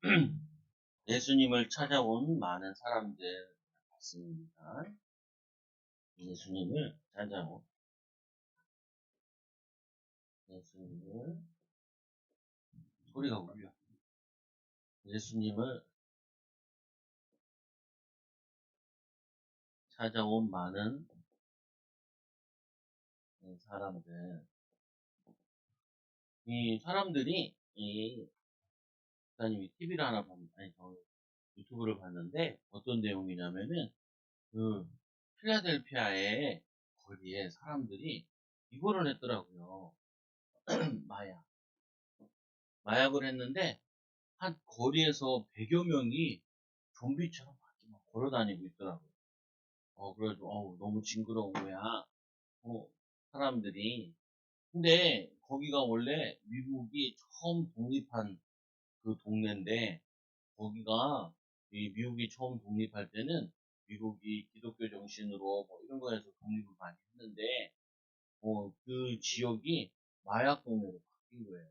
예수님을 찾아온 많은 사람들 같습니다. 예수님을 찾아온 예수님을 소리가 울려. 예수님을 찾아온 많은 사람들. 이 사람들이 이 목사님이 TV를 하나 봤는데, 아니, 저 유튜브를 봤는데, 어떤 내용이냐면은, 그, 필라델피아의 거리에 사람들이 이거를 했더라고요. 마약. 마약을 했는데, 한 거리에서 100여 명이 좀비처럼 막 걸어 다니고 있더라고요. 어, 그래가지고, 어우, 너무 징그러운 거야. 어, 사람들이. 근데, 거기가 원래 미국이 처음 독립한 그 동네인데 거기가 이 미국이 처음 독립할 때는 미국이 기독교 정신으로 뭐 이런 거에서 독립을 많이 했는데 어, 그 지역이 마약 동네로 바뀐 거예요.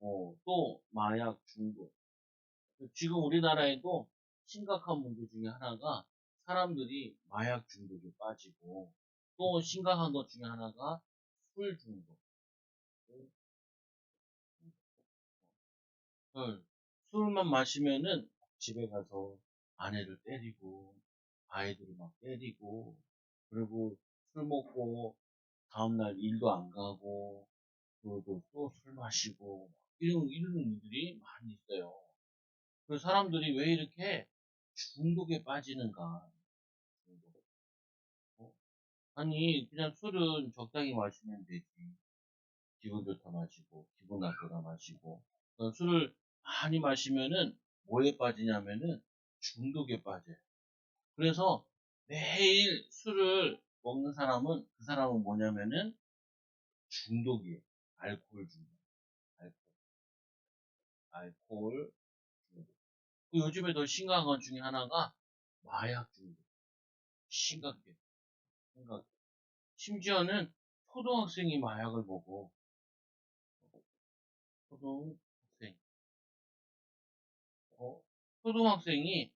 어, 또 마약 중독. 지금 우리나라에도 심각한 문제 중에 하나가 사람들이 마약 중독에 빠지고 또 심각한 것 중에 하나가 술 중독. 어, 술만 마시면은 집에 가서 아내를 때리고 아이들을 막 때리고 그리고 술 먹고 다음날 일도 안 가고 그리고 또 술 마시고 이런 이런 일들이 많이 있어요. 그 사람들이 왜 이렇게 중독에 빠지는가? 어? 아니 그냥 술은 적당히 마시면 되지. 기분 좋다 마시고 기분 나쁘다 마시고 어, 술을 많이 마시면은 뭐에 빠지냐면은 중독에 빠져요. 그래서 매일 술을 먹는 사람은 그 사람은 뭐냐면은 중독이에요. 알코올 중독. 알코올. 알코올 중독. 그 요즘에 더 심각한 것 중에 하나가 마약 중독. 심각해. 심각해. 심지어는 초등학생이 마약을 먹어. 초등 초등학생이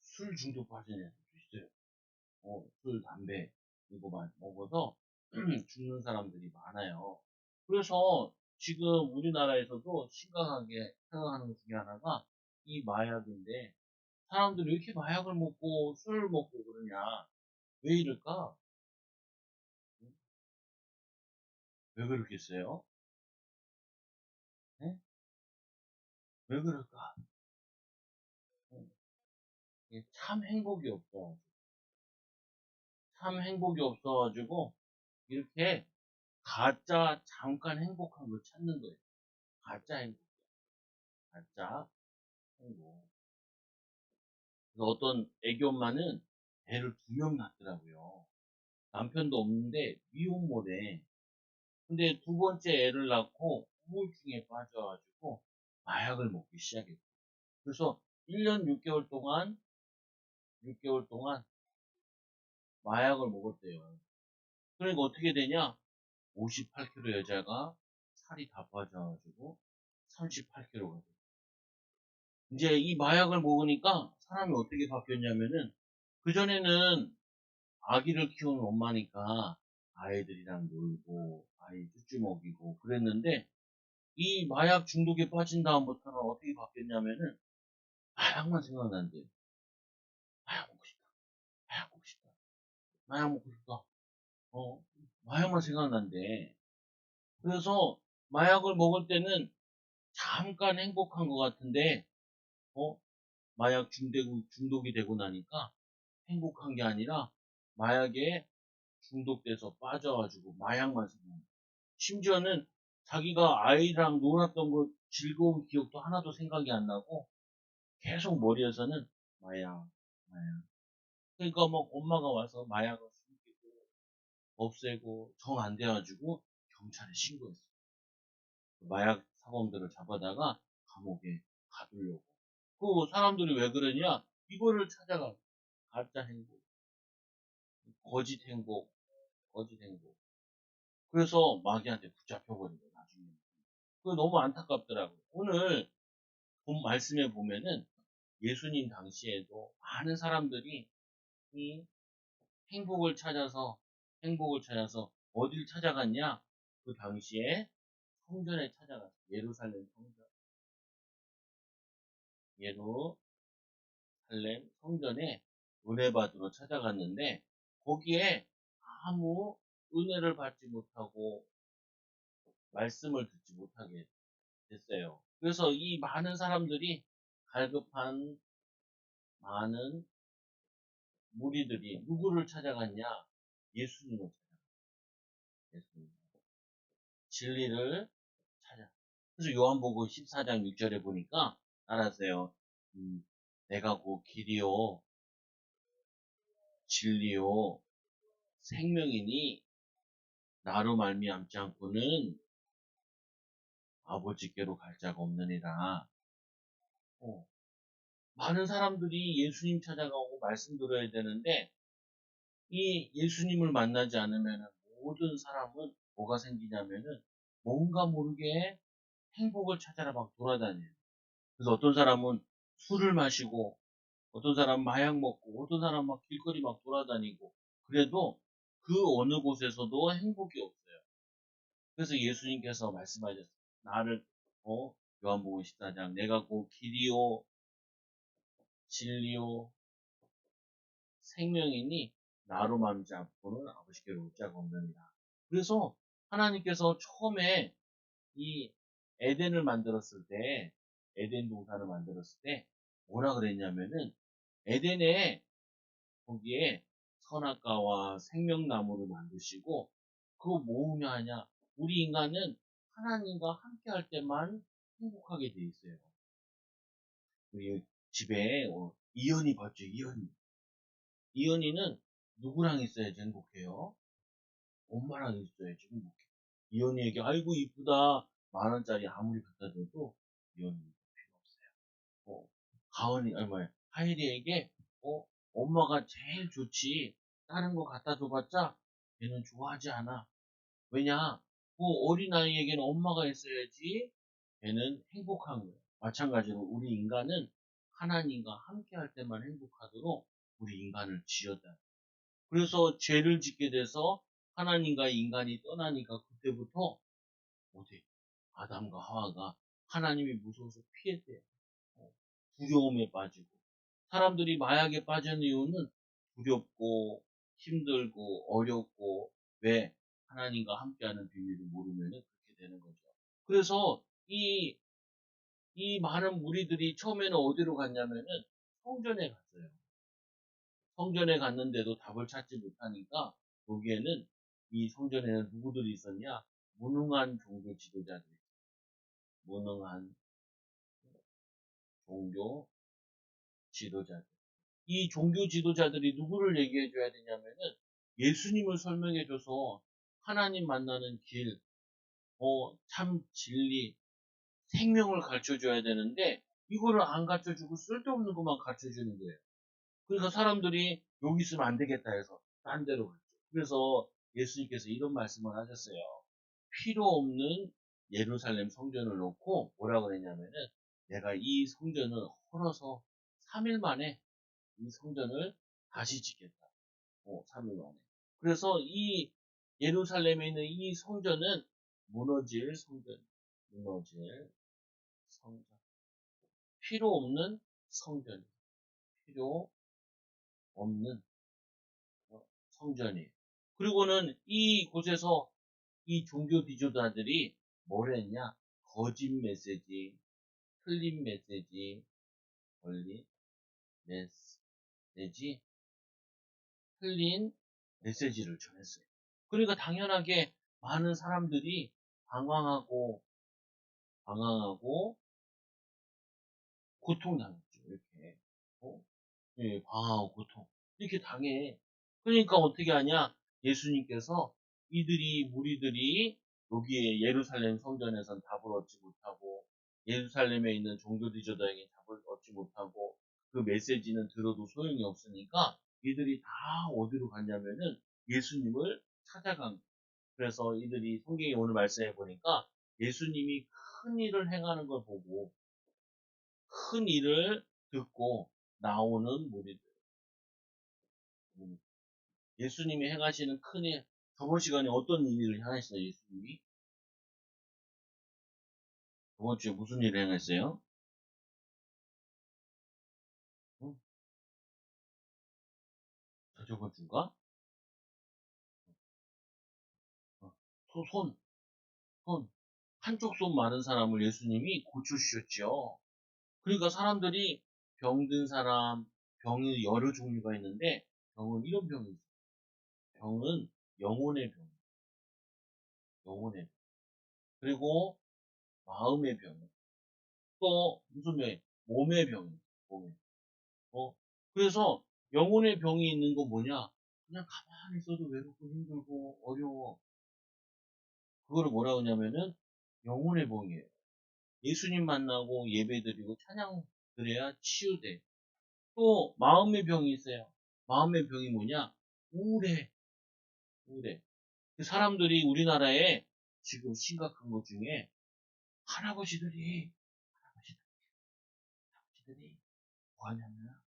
술 중독 빠진 애들도 있어요. 어, 술, 담배, 이거만 먹어서 죽는 사람들이 많아요. 그래서 지금 우리나라에서도 심각하게 생각하는 것 중에 하나가 이 마약인데 사람들이 왜 이렇게 마약을 먹고 술을 먹고 그러냐? 왜 이럴까? 왜 그렇겠어요? 네? 왜 그럴까? 참 행복이 없어. 참 행복이 없어가지고, 이렇게 가짜 잠깐 행복한 걸 찾는 거예요. 가짜 행복. 가짜 행복. 그래서 어떤 애기 엄마는 애를 두 명 낳더라고요. 남편도 없는데 미혼모네. 근데 두 번째 애를 낳고 우울증에 빠져가지고 마약을 먹기 시작했고. 그래서 1년 6개월 동안 6개월 동안 마약을 먹었대요. 그러니까 어떻게 되냐? 58kg 여자가 살이 다 빠져가지고 38kg가 돼. 이제 이 마약을 먹으니까 사람이 어떻게 바뀌었냐면은 그전에는 아기를 키우는 엄마니까 아이들이랑 놀고 아이 쭈쭈 먹이고 그랬는데 이 마약 중독에 빠진 다음부터는 어떻게 바뀌었냐면은 마약만 생각난대요. 마약 먹고 싶다. 어, 마약만 생각난대. 그래서 마약을 먹을 때는 잠깐 행복한 것 같은데, 어, 마약 중독, 중독이 되고 나니까 행복한 게 아니라 마약에 중독돼서 빠져가지고 마약만 생각나. 심지어는 자기가 아이랑 놀았던 거 즐거운 기억도 하나도 생각이 안 나고 계속 머리에서는 마약, 마약. 그러니까 뭐 엄마가 와서 마약을 숨기고 없애고 정 안 돼가지고 경찰에 신고했어. 마약 사범들을 잡아다가 감옥에 가두려고. 그 사람들이 왜 그러냐? 이거를 찾아가. 가짜 행복. 거짓 행복. 거짓 행복. 그래서 마귀한테 붙잡혀버린 거야, 나중에. 그거 너무 안타깝더라고요. 오늘 본 말씀에 보면은 예수님 당시에도 많은 사람들이 이 행복을 찾아서 행복을 찾아서 어딜 찾아갔냐? 그 당시에 성전에 찾아갔어. 예루살렘 성전. 예루살렘 성전에 은혜 받으러 찾아갔는데 거기에 아무 은혜를 받지 못하고 말씀을 듣지 못하게 됐어요. 그래서 이 많은 사람들이 갈급한 많은 무리들이 누구를 찾아갔냐? 예수님을 찾아갔어요. 예수님. 진리를 찾아. 그래서 요한복음 14장 6절에 보니까 알았어요. 음, 내가 곧 길이요, 진리요, 생명이니 나로 말미암지 않고는 아버지께로 갈 자가 없느니라. 어. 많은 사람들이 예수님 찾아가고 말씀 들어야 되는데 이 예수님을 만나지 않으면 모든 사람은 뭐가 생기냐면은 뭔가 모르게 행복을 찾아라 막 돌아다녀요. 그래서 어떤 사람은 술을 마시고 어떤 사람은 마약 먹고 어떤 사람은 막 길거리 막 돌아다니고 그래도 그 어느 곳에서도 행복이 없어요. 그래서 예수님께서 말씀하셨어요. 나를 어 요한복음 14장 내가 곧 길이요 진리요 생명이니 나로 않고는 아버지께로 올 자가 없느니라. 그래서 하나님께서 처음에 이 에덴을 만들었을 때 에덴 동산을 만들었을 때 뭐라 그랬냐면은 에덴에 거기에 선악과와 생명나무를 만드시고 그거 뭐냐 하냐 우리 인간은 하나님과 함께 할 때만 행복하게 돼 있어요. 집에 어, 이현이 봤죠 이현이 이현이는 누구랑 있어야지 행복해요? 엄마랑 있어야지 행복해. 이현이에게 아이고 이쁘다 만 원짜리 아무리 갖다 줘도 이현이 필요 없어요. 어, 가은이 아니 뭐야 하일이에게 어 엄마가 제일 좋지 다른 거 갖다 줘봤자 걔는 좋아하지 않아. 왜냐? 그 어린아이에게는 엄마가 있어야지 걔는 행복한 거예요. 마찬가지로 우리 인간은 하나님과 함께 할 때만 행복하도록 우리 인간을 지었다. 그래서 죄를 짓게 돼서 하나님과 인간이 떠나니까 그때부터 어디 아담과 하와가 하나님이 무서워서 피했대요. 어, 두려움에 빠지고 사람들이 마약에 빠진 이유는 두렵고 힘들고 어렵고 왜 하나님과 함께하는 비밀을 모르면 그렇게 되는 거죠. 그래서 이, 이 많은 무리들이 처음에는 어디로 갔냐면은 성전에 갔어요. 성전에 갔는데도 답을 찾지 못하니까 여기에는 이 성전에는 누구들이 있었냐? 무능한 종교 지도자들이 무능한 종교 지도자들. 이 종교 지도자들이 누구를 얘기해 줘야 되냐면은 예수님을 설명해 줘서 하나님 만나는 길, 어, 참 진리, 생명을 가르쳐 줘야 되는데 이거를 안 가르쳐 주고 쓸데없는 것만 가르쳐 주는 거예요. 그러니까 사람들이 여기 있으면 안 되겠다 해서 딴 데로 갔죠. 그래서 예수님께서 이런 말씀을 하셨어요. 필요 없는 예루살렘 성전을 놓고 뭐라 그랬냐면은 내가 이 성전을 헐어서 3일 만에 이 성전을 다시 짓겠다. 어, 3일 만에. 그래서 이 예루살렘에 있는 이 성전은 무너질 성전, 무너질 성전. 필요 없는 성전. 필요 없는 성전이에요. 그리고는 이 곳에서 이 종교 지도자들이 뭘 했냐? 거짓 메시지, 틀린 메시지, 걸린 메시지, 틀린 메시지를 전했어요. 그러니까 당연하게 많은 사람들이 방황하고, 방황하고, 고통당했죠. 이렇게. 어? 예, 방황하고 고통. 이렇게 당해. 그러니까 어떻게 하냐? 예수님께서 이들이, 무리들이 여기에 예루살렘 성전에선 답을 얻지 못하고, 예루살렘에 있는 종교 지도자에게 답을 얻지 못하고, 그 메시지는 들어도 소용이 없으니까, 이들이 다 어디로 갔냐면은 예수님을 찾아간 그래서 이들이 성경에 오늘 말씀해 보니까 예수님이 큰 일을 행하는 걸 보고 큰 일을 듣고 나오는 무리들. 음, 예수님이 행하시는 큰 일, 저번 시간에 어떤 일을 행하셨어요, 예수님이? 저번 주에 무슨 일을 행했어요? 응? 저 저번 주인가? 어, 손, 손, 손. 한쪽 손 마른 사람을 예수님이 고쳐주셨죠. 그러니까 사람들이 병든 사람, 병이 여러 종류가 있는데, 병은 이런 병이 있어요. 병은 영혼의 병. 영혼의 병. 그리고 마음의 병. 또 무슨 병? 몸의 병. 몸의. 어? 그래서 영혼의 병이 있는 건 뭐냐? 그냥 가만히 있어도 외롭고 힘들고 어려워. 그거를 뭐라 하냐면은 영혼의 병이에요. 예수님 만나고 예배드리고 찬양 드려야 치유돼. 또 마음의 병이 있어요. 마음의 병이 뭐냐? 우울해. 우울해. 그 사람들이 우리나라에 지금 심각한 것 중에 할아버지들이 할아버지들이 할아버지들이 뭐 하냐면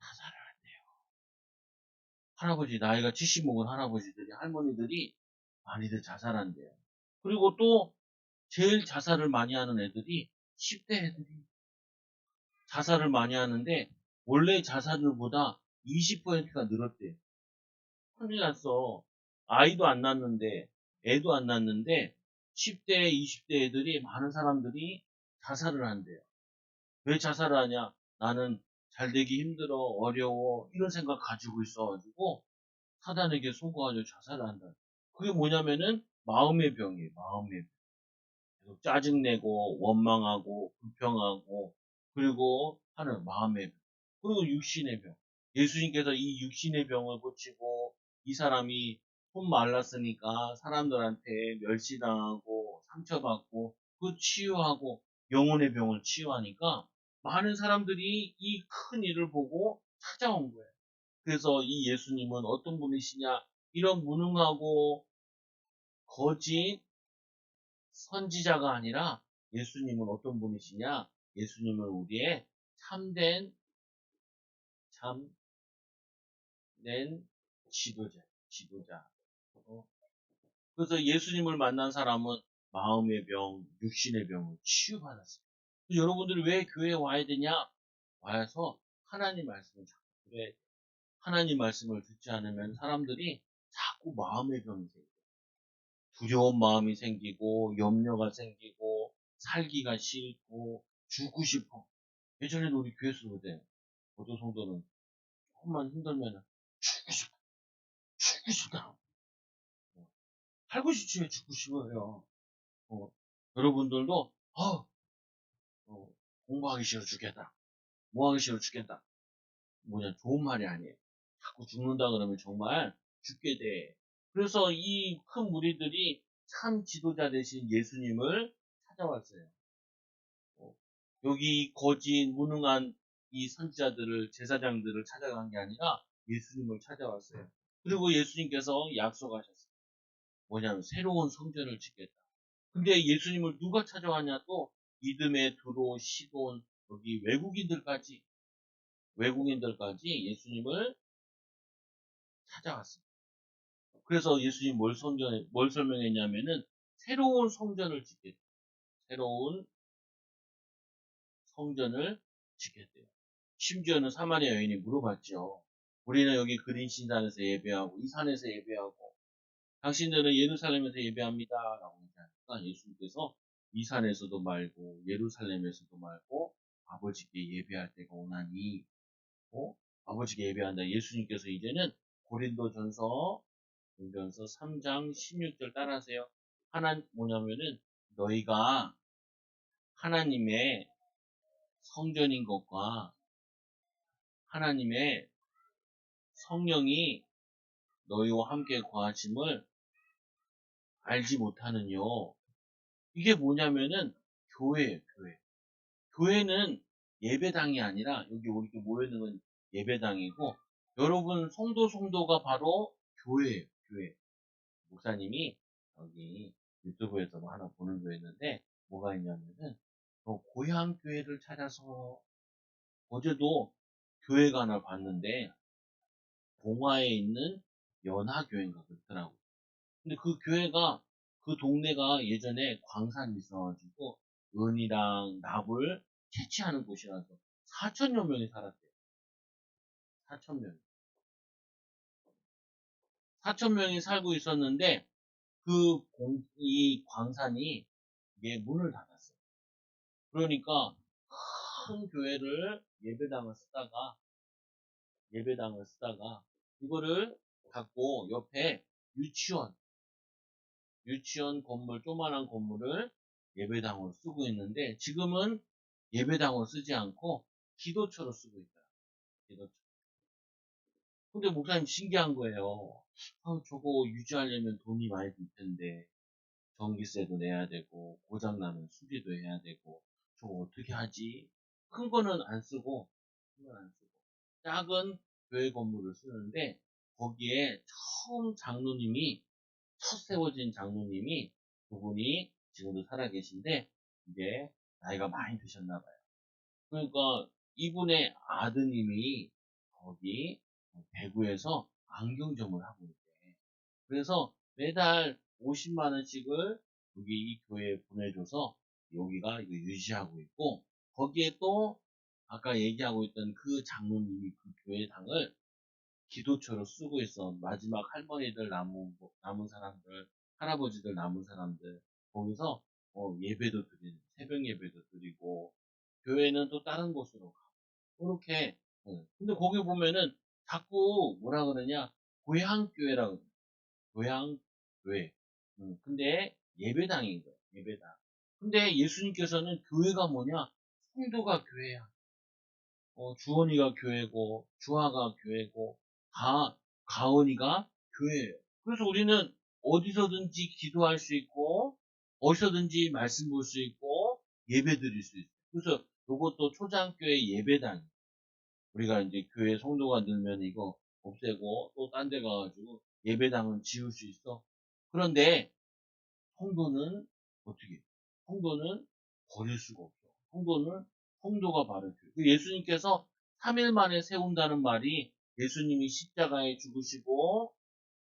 자살을 한대요. 할아버지 나이가 70 먹은 할아버지들이 할머니들이 많이들 자살한대요. 그리고 또 제일 자살을 많이 하는 애들이 10대 애들이 자살을 많이 하는데 원래 자살률보다 20%가 늘었대요. 큰일 났어. 아이도 안 낳는데 애도 안 낳는데 10대, 20대 애들이 많은 사람들이 자살을 한대요. 왜 자살을 하냐? 나는 잘 되기 힘들어, 어려워 이런 생각 가지고 있어가지고 사단에게 속아가지고 자살을 한다. 그게 뭐냐면은 마음의 병이에요. 마음의 병. 계속 짜증내고 원망하고 불평하고 그리고 하는 마음의 병. 그리고 육신의 병. 예수님께서 이 육신의 병을 고치고 이 사람이 손 말랐으니까 사람들한테 멸시당하고 상처받고 그 치유하고 영혼의 병을 치유하니까 많은 사람들이 이 큰 일을 보고 찾아온 거예요. 그래서 이 예수님은 어떤 분이시냐? 이런 무능하고 거짓 선지자가 아니라 예수님은 어떤 분이시냐? 예수님은 우리의 참된 참된 지도자, 지도자. 어? 그래서 예수님을 만난 사람은 마음의 병, 육신의 병을 치유받았어요. 여러분들이 왜 교회에 와야 되냐? 와서 하나님 말씀을 자꾸 돼. 하나님 말씀을 듣지 않으면 사람들이 자꾸 마음의 병이 생겨. 두려운 마음이 생기고, 염려가 생기고, 살기가 싫고, 죽고 싶어. 예전에는 우리 교회에서 그래. 어떤 성도는 조금만 힘들면 죽고 싶어. 죽고 싶다. 살고 싶지 왜 죽고 싶어요. 어, 여러분들도 어, 어, 공부하기 싫어 죽겠다. 뭐 하기 싫어 죽겠다. 뭐냐 좋은 말이 아니에요. 자꾸 죽는다 그러면 정말 죽게 돼. 그래서 이 큰 무리들이 참 지도자 되신 예수님을 찾아왔어요. 어, 여기 거짓 무능한 이 선지자들을 제사장들을 찾아간 게 아니라 예수님을 찾아왔어요. 그리고 예수님께서 약속하셨어요. 뭐냐면 새로운 성전을 짓겠다. 근데 예수님을 누가 찾아왔냐 또 이듬해 두로 시돈 여기 외국인들까지 외국인들까지 예수님을 찾아왔습니다. 그래서 예수님 뭘, 성전, 뭘 설명했냐면은 새로운 성전을 짓겠다. 새로운 성전을 짓겠대요. 심지어는 사마리아 여인이 물어봤죠. 우리는 여기 그린 신산에서 예배하고 이 산에서 예배하고 당신들은 예루살렘에서 예배합니다. 라고 얘기하니까 예수님께서 이 산에서도 말고 예루살렘에서도 말고 아버지께 예배할 때가 오나니 어? 아버지께 예배한다. 예수님께서 이제는 고린도 전서 고린도전서 3장 16절 따라하세요. 하나 뭐냐면은 너희가 하나님의 성전인 것과 하나님의 성령이 너희와 함께 거하심을 알지 못하느뇨. 이게 뭐냐면은 교회예요, 교회. 교회는 예배당이 아니라 여기 우리 모여있는 건 예배당이고 여러분 성도 성도가 바로 교회예요, 교회. 목사님이 여기 유튜브에서 뭐 하나 보는 거였는데 뭐가 있냐면은 어, 고향 교회를 찾아서 어제도 교회가 하나 봤는데 봉화에 있는 연화교회인가 그렇더라고. 근데 그 교회가 그 동네가 예전에 광산이 있어가지고 은이랑 납을 채취하는 곳이라서 4천여 명이 살았대요. 4천 명. 4천 명이 살고 있었는데 그 공, 이 광산이 이게 문을 닫았어요. 그러니까 큰 교회를 예배당을 쓰다가 예배당을 쓰다가 이거를 갖고 옆에 유치원 유치원 건물 조만한 건물을 예배당으로 쓰고 있는데 지금은 예배당으로 쓰지 않고 기도처로 쓰고 있다. 기도처. 근데 목사님 신기한 거예요. 아, 저거 유지하려면 돈이 많이 들 텐데 전기세도 내야 되고 고장나면 수리도 해야 되고 저거 어떻게 하지? 큰 거는 안 쓰고 큰 건 안 쓰고 작은 교회 건물을 쓰는데 거기에 처음 장로님이 첫 세워진 장로님이 그분이 지금도 살아계신데 이제 나이가 많이 드셨나 봐요. 그러니까 이분의 아드님이 거기 대구에서 안경점을 하고 있대. 그래서 매달 50만 원씩을 여기 이 교회에 보내줘서 여기가 이거 유지하고 있고 거기에 또 아까 얘기하고 있던 그 장로님이 그 교회당을 기도처로 쓰고 있어. 마지막 할머니들 남은 남은 사람들, 할아버지들 남은 사람들 거기서 어, 예배도 드리는 새벽 예배도 드리고 교회는 또 다른 곳으로 가고 그렇게 어. 근데 거기 보면은 자꾸 뭐라 그러냐 고향 교회라 그래. 고향 교회. 음, 근데 예배당인 거야. 예배당. 근데 예수님께서는 교회가 뭐냐? 성도가 교회야. 어, 주원이가 교회고, 주하가 교회고, 가, 가은이가 교회예요. 그래서 우리는 어디서든지 기도할 수 있고, 어디서든지 말씀 볼 수 있고, 예배 드릴 수 있어요. 그래서 이것도 초장교회 예배당. 우리가 이제 교회 성도가 늘면 이거 없애고 또 딴 데 가가지고 예배당은 지을 수 있어. 그런데 성도는 어떻게? 성도는 버릴 수가 없어. 성도는 성도가 바로 교회. 예수님께서 3일 만에 세운다는 말이 예수님이 십자가에 죽으시고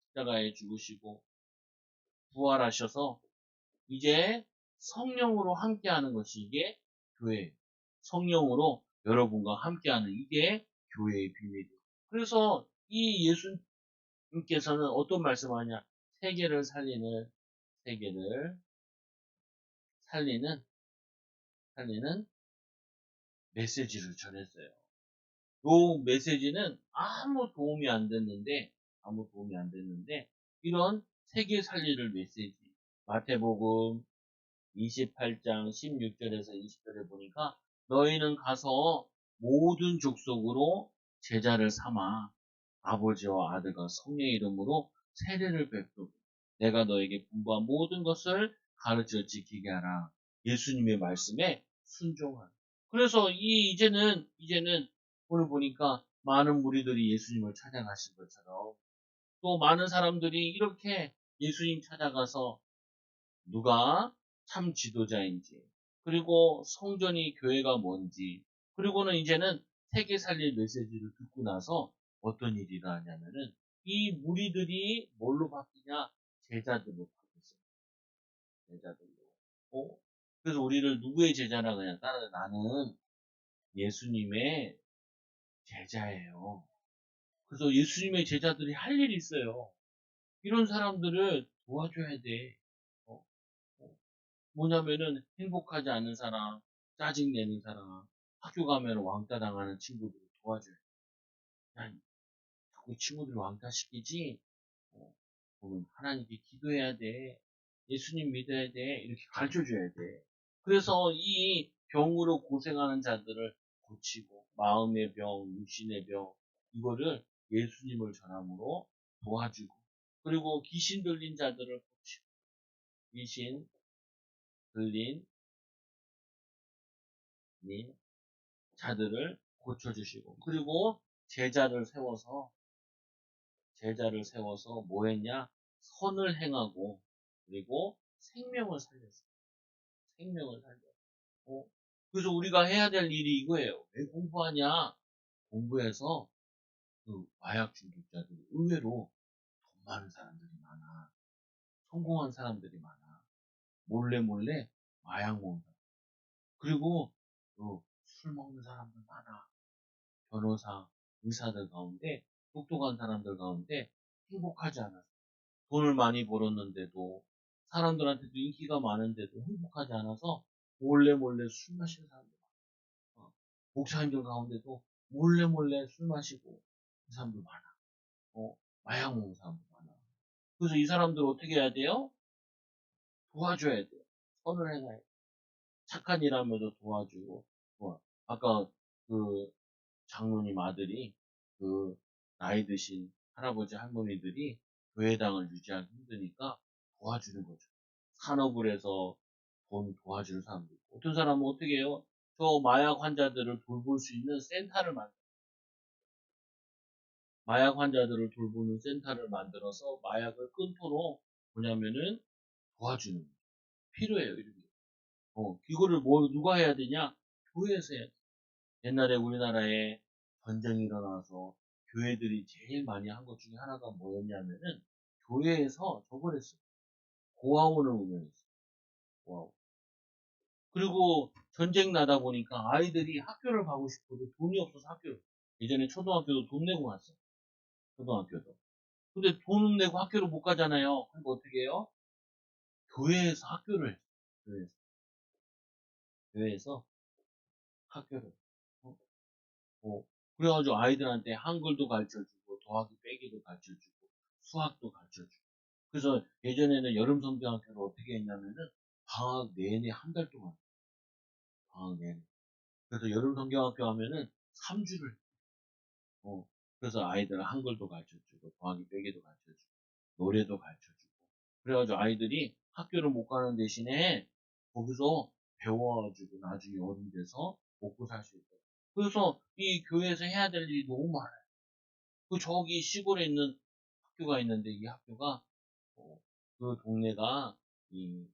십자가에 죽으시고 부활하셔서 이제 성령으로 함께하는 것이 이게 교회. 성령으로 여러분과 함께하는 이게 교회의 비밀이에요. 그래서 이 예수님께서는 어떤 말씀하냐? 세계를 살리는 세계를 살리는 살리는 메시지를 전했어요. 요 메시지는 아무 도움이 안 됐는데 아무 도움이 안 됐는데 이런 세계 살리를 메시지 마태복음 28장 16절에서 20절에 보니까 너희는 가서 모든 족속으로 제자를 삼아 아버지와 아들과 성령의 이름으로 세례를 베푸고 내가 너에게 분부한 모든 것을 가르쳐 지키게 하라. 예수님의 말씀에 순종하라. 그래서 이 이제는 이제는 오늘 보니까 많은 무리들이 예수님을 찾아가신 것처럼 또 많은 사람들이 이렇게 예수님 찾아가서 누가 참 지도자인지 그리고 성전이 교회가 뭔지 그리고는 이제는 세계 살릴 메시지를 듣고 나서 어떤 일이 일어나냐면은 이 무리들이 뭘로 바뀌냐 제자들로 바뀌었어요. 제자들로. 어? 그래서 우리를 누구의 제자라 그냥 따라 나는 예수님의 제자예요. 그래서 예수님의 제자들이 할 일이 있어요. 이런 사람들을 도와줘야 돼. 뭐냐면은 행복하지 않은 사람, 짜증내는 사람, 학교 가면 왕따 당하는 친구들을 도와줘야 돼. 난 자꾸 친구들 왕따 시키지. 어, 보면 하나님께 기도해야 돼. 예수님 믿어야 돼. 이렇게 가르쳐 줘야 돼. 그래서 이 병으로 고생하는 자들을 고치고 마음의 병, 육신의 병 이거를 예수님을 전함으로 도와주고 그리고 귀신 들린 자들을 고치고 귀신 들린 자들을 고쳐주시고 그리고 제자를 세워서 제자를 세워서 뭐 했냐 선을 행하고 그리고 생명을 살렸어요. 생명을. 어? 그래서 우리가 해야 될 일이 이거예요. 왜 공부하냐? 공부해서 그 마약 중독자들이 의외로 돈 많은 사람들이 많아. 성공한 사람들이 많아. 몰래 몰래 마약 사람. 그리고 또 술 먹는 사람들 많아. 변호사, 의사들 가운데 똑똑한 사람들 가운데 행복하지 않았어. 돈을 많이 벌었는데도 사람들한테도 인기가 많은데도 행복하지 않아서 몰래 몰래 술 마시는 사람들 많아. 어, 목사님들 가운데도 몰래 몰래 술 마시고 그 사람들 많아. 어, 마약 먹는 사람들 많아. 그래서 이 사람들 어떻게 해야 돼요? 도와줘야 돼요. 선을 해놔야 돼. 착한 일 하면서 도와주고, 뭐, 아까 그 장로님 아들이 그 나이 드신 할아버지 할머니들이 교회당을 유지하기 힘드니까 도와주는 거죠. 산업을 해서 돈 도와주는 사람도 있고 어떤 사람은 어떻게 해요? 저 마약 환자들을 돌볼 수 있는 센터를 만들어 마약 환자들을 돌보는 센터를 만들어서 마약을 끊도록 뭐냐면은 도와주는. 필요해요 이런 게. 어, 이거를 뭐 누가 해야 되냐? 교회에서 해야 돼. 옛날에 우리나라에 전쟁이 일어나서 교회들이 제일 많이 한 것 중에 하나가 뭐였냐면은 교회에서 저걸 했어. 고아원을 운영했어. 고아원. 그리고 전쟁 나다 보니까 아이들이 학교를 가고 싶어도 돈이 없어서 학교 예전에 초등학교도 돈 내고 갔어. 초등학교도. 근데 돈 내고 학교를 못 가잖아요. 그러니까 어떻게 해요? 교회에서 학교를. 교회에서. 교회에서 학교를. 어? 어. 그래가지고 아이들한테 한글도 가르쳐주고 더하기 빼기도 가르쳐주고 수학도 가르쳐주고 그래서 예전에는 여름 성경학교를 어떻게 했냐면은 방학 내내 한 달 동안 방학 내내 그래서 여름 성경학교 하면은 3주를 어 그래서 아이들 한글도 가르쳐주고 더하기 빼기도 가르쳐주고 노래도 가르쳐주고 그래가지고 아이들이 학교를 못 가는 대신에 거기서 배워가지고 나중에 어른 돼서 먹고 살 수 있고 그래서 이 교회에서 해야 될 일이 너무 많아요. 그 저기 시골에 있는 학교가 있는데 이 학교가 어, 그 동네가 이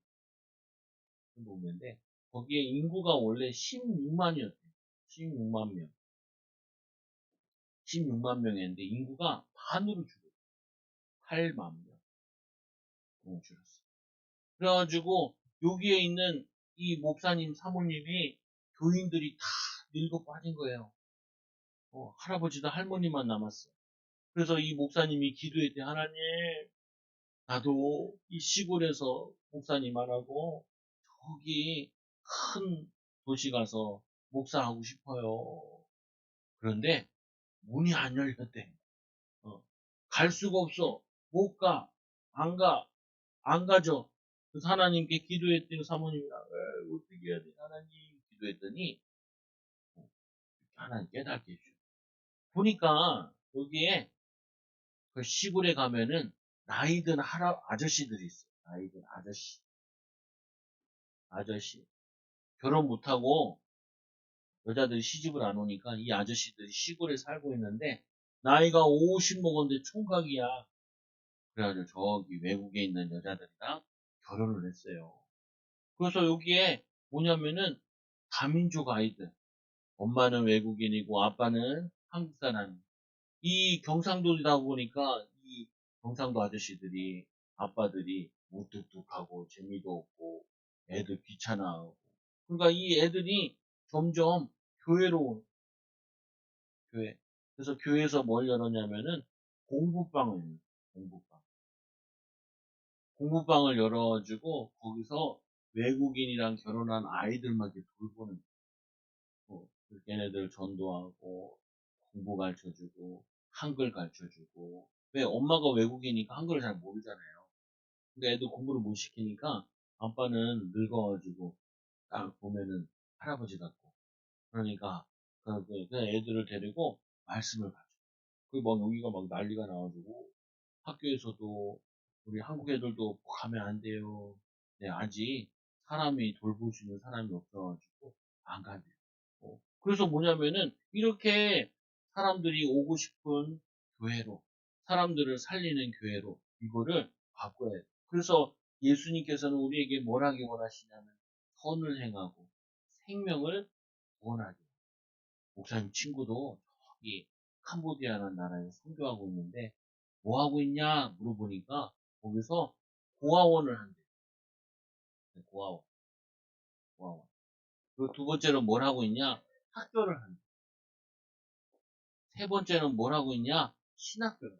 동네인데 거기에 인구가 원래 16만이었대요. 16만 명. 16만 명이었는데 인구가 반으로 줄었어요. 8만 명. 어, 줄었어. 그래가지고 여기에 있는 이 목사님 사모님이 교인들이 다 늙어 빠진 거예요. 어, 할아버지도 할머니만 남았어. 그래서 이 목사님이 기도했대. 하나님, 나도 이 시골에서 목사님 안 하고 저기 큰 도시 가서 목사하고 싶어요. 그런데 문이 안 열렸대. 어, 갈 수가 없어. 못 가. 안 가. 안 가죠. 그래서 하나님께 기도했더니 사모님이랑 어떻게 해야 돼? 하나님 기도했더니 하나님 깨닫게 해줘. 보니까 여기에 그 시골에 가면은 나이든 할아, 아저씨들이 있어. 나이든 아저씨. 아저씨. 결혼 못하고 여자들이 시집을 안 오니까 이 아저씨들이 시골에 살고 있는데 나이가 50 먹었는데 총각이야. 그래가지고 저기 외국에 있는 여자들이랑 결혼을 했어요. 그래서 여기에 뭐냐면은 다민족 아이들. 엄마는 외국인이고 아빠는 한국 사람. 이 경상도다 보니까 이 경상도 아저씨들이 아빠들이 무뚝뚝하고 재미도 없고 애들 귀찮아하고 그러니까 이 애들이 점점 교회로 온 교회. 그래서 교회에서 뭘 열었냐면은 공부방을. 공부방. 공부방을 열어가지고 거기서 외국인이랑 결혼한 아이들만 이렇게 돌보는 뭐 걔네들 전도하고 공부 가르쳐주고 한글 가르쳐주고 왜 엄마가 외국이니까 한글을 잘 모르잖아요. 근데 애들 공부를 못 시키니까 아빠는 늙어가지고 딱 보면은 할아버지 같고 그러니까 그, 그, 그 애들을 데리고 말씀을 가져. 그막 여기가 막 난리가 나가지고 학교에서도 우리 한국 애들도 가면 안 돼요. 네, 아직 사람이 돌볼 수 있는 사람이 없어가지고 안 간대요. 어, 그래서 뭐냐면은 이렇게 사람들이 오고 싶은 교회로 사람들을 살리는 교회로 이거를 바꿔야 돼. 그래서 예수님께서는 우리에게 뭘 하기 원하시냐면 선을 행하고 생명을 구원하기. 목사님 친구도 저기 캄보디아라는 나라에서 선교하고 있는데 뭐 하고 있냐 물어보니까 거기서 고아원을 한대. 네, 고아원. 고아원. 그리고 두 번째로 뭘 하고 있냐? 학교를 한대. 세 번째는 뭘 하고 있냐? 신학교를.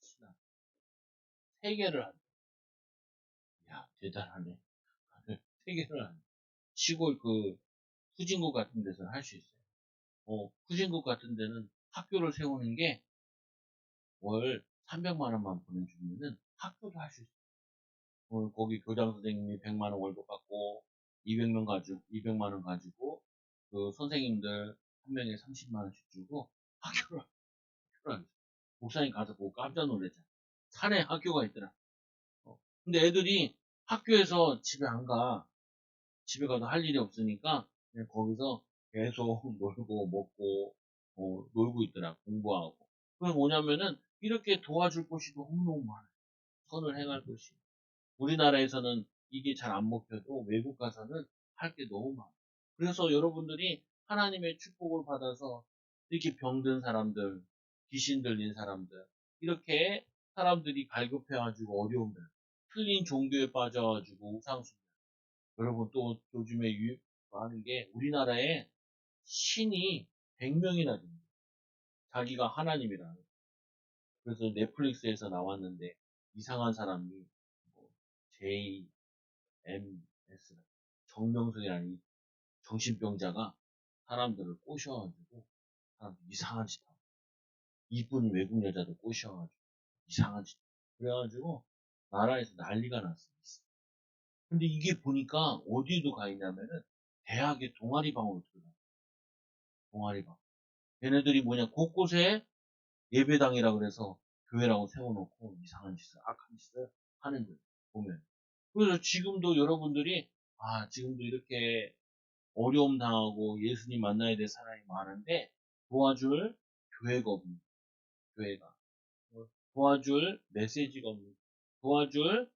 신학. 세 개를 한대. 야, 대단하네. 세 개를 한대. 시골 그 후진국 같은 데서는 할 수 있어요. 어, 후진국 같은 데는 학교를 세우는 게 월 300만 원만 보내주면은 학교도 할수 있어요. 어, 거기 교장 선생님이 100만 원 월급 받고 200명 가지고 200만 원 가지고 그 선생님들 한 명에 30만 원씩 주고 학교를 학교를 하죠. 목사님 가서 보고 깜짝 놀랐잖아. 산에 학교가 있더라. 어, 근데 애들이 학교에서 집에 안 가. 집에 가도 할 일이 없으니까 그냥 거기서 계속 놀고 먹고 어, 놀고 있더라. 공부하고. 그게 뭐냐면은 이렇게 도와줄 곳이 너무너무 많아요. 선을 행할 곳이. 우리나라에서는 이게 잘 안 먹혀도 외국 가서는 할 게 너무 많아요. 그래서 여러분들이 하나님의 축복을 받아서 이렇게 병든 사람들, 귀신 들린 사람들, 이렇게 사람들이 갈급해가지고 어려움들, 틀린 종교에 빠져가지고 우상숭배. 여러분 또 요즘에 유행하는 게 우리나라에 신이 100명이나 됩니다. 자기가 하나님이라는. 그래서 넷플릭스에서 나왔는데 이상한 사람이 뭐 J, M, S 정명석이라는 이 정신병자가 사람들을 꼬셔가지고 사람들 이상한 짓 하고 이쁜 외국 여자도 꼬셔가지고 이상한 짓 그래가지고 나라에서 난리가 났어요. 근데 이게 보니까 어디에도 가 있냐면은 대학의 동아리 방으로 들어가. 동아리방. 얘네들이 뭐냐 곳곳에 예배당이라 그래서 교회라고 세워놓고 이상한 짓을 악한 짓을 하는 거예요. 보면. 그래서 지금도 여러분들이 아 지금도 이렇게 어려움 당하고 예수님 만나야 될 사람이 많은데 도와줄 교회가 없는 교회가 도와줄 메시지가 없는 도와줄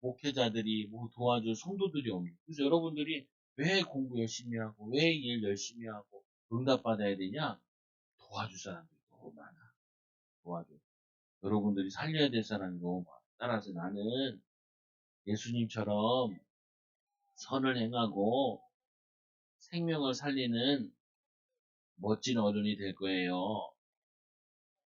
목회자들이 뭐 도와줄 성도들이 없는 그래서 여러분들이 왜 공부 열심히 하고 왜 일 열심히 하고 응답 받아야 되냐 도와줄 사람들이 너무 많아 도와줘 여러분들이 살려야 될 사람이 너무 많아 따라서 나는 예수님처럼 선을 행하고 생명을 살리는 멋진 어른이 될 거예요.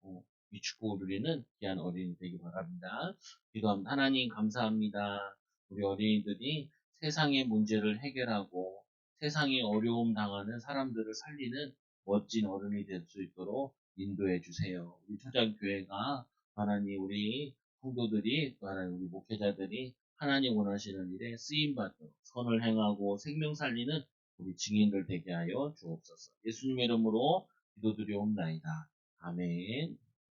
어, 이 축복을 누리는 귀한 어린이 되기 바랍니다. 기도합니다. 하나님 감사합니다. 우리 어린이들이 세상의 문제를 해결하고 세상에 어려움 당하는 사람들을 살리는 멋진 어른이 될 수 있도록 인도해 주세요. 우리 초장교회가 하나님 우리 성도들이 또 하나님 우리 목회자들이 하나님 원하시는 일에 쓰임 받도록 선을 행하고 생명 살리는 우리 증인들 되게 하여 주옵소서. 예수님의 이름으로 기도드리옵나이다. 아멘.